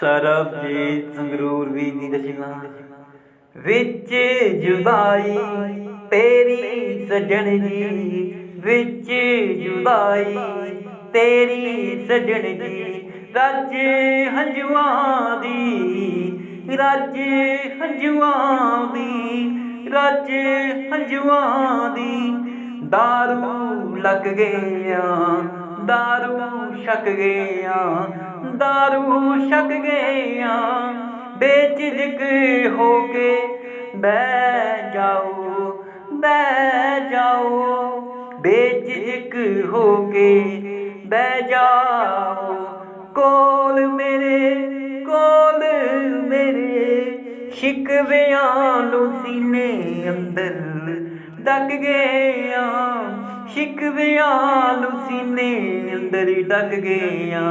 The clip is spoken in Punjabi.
ਸਰਬਜੀਤ ਸੰਗਰੂਰ ਵੀ ਦੀ ਰਚਨਾ ਵਿੱਚ ਜੁਦਾਈ ਤੇਰੀ ਸਜਣ ਜੀ। ਵਿੱਚ ਜੁਦਾਈ ਤੇਰੀ ਸਜਣ ਜੀ। ਰੱਜ ਹੰਝੂਆਂ ਦੀ, ਰੱਜ ਹੰਝੂਆਂ ਦੀ, ਰੱਜ ਹੰਝੂਆਂ ਦੀ। ਦਾਰੂ ਲੱਗ ਗਿਆ ਦਾਰੂ ਛਕ ਗਿਆ ਦਾਰੂ ਛਕ ਗਿਆ ਬੇਚਿਜਕ ਹੋ ਕੇ ਬਹਿ ਜਾਓ ਬਹਿ ਜਾਓ ਬੇਚਿਜਕ ਹੋ ਕੇ ਬਹਿ ਜਾਓ। ਕੋਲ ਮੇਰੇ ਕੋਲ ਮੇਰੇ ਸ਼ਿਕਵਿਆਂ ਨੂੰ ਸੀਨੇ ਅੰਦਰ ਡੱਕ ਗਿਆ ਸ਼ਿਕਵਿਆਂ ਨੂੰ ਸੀਨੇ ਅੰਦਰ ਡੱਗ ਗਿਆ